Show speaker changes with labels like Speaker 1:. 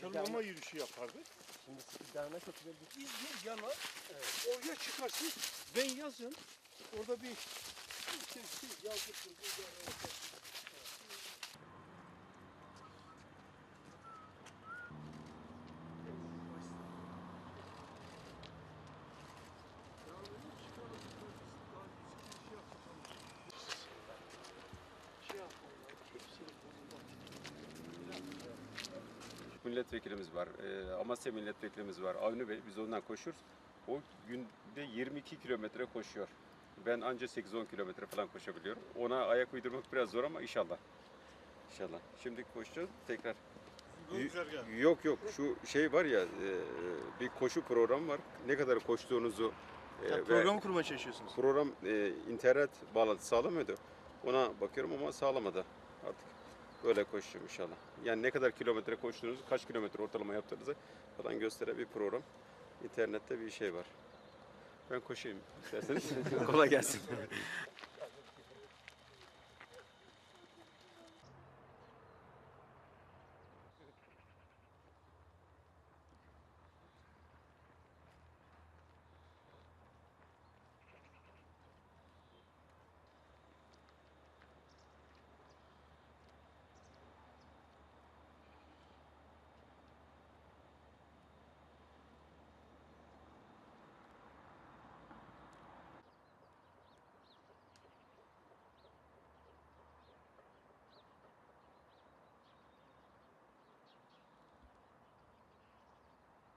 Speaker 1: tırmanma yürüyüşü yapardık.
Speaker 2: Şimdi Skidana çok güzel bir
Speaker 1: İzmir yana oraya çıkarsın. Ben yazın orada bir işte.
Speaker 3: Milletvekilimiz var. E, Amasya milletvekilimiz var. Avni Bey biz ondan koşuyoruz. O günde 22 kilometre koşuyor. Ben anca 8-10 kilometre falan koşabiliyorum. Ona ayak uydurmak biraz zor ama inşallah. İnşallah. Şimdi koşacağız tekrar. Y- Yok yok şu şey var ya e, bir koşu programı var. Ne kadar koştuğunuzu e,
Speaker 2: Ya
Speaker 3: ve
Speaker 2: programı kurmaya çalışıyorsunuz.
Speaker 3: program e, internet bağlantısı sağlamıyordu. Ona bakıyorum ama sağlamadı artık. Böyle koşacağım inşallah. Yani ne kadar kilometre koştuğunuzu, kaç kilometre ortalama yaptığınızı falan gösteren bir program. İnternette bir şey var. Ben koşayım isterseniz. Kolay gelsin.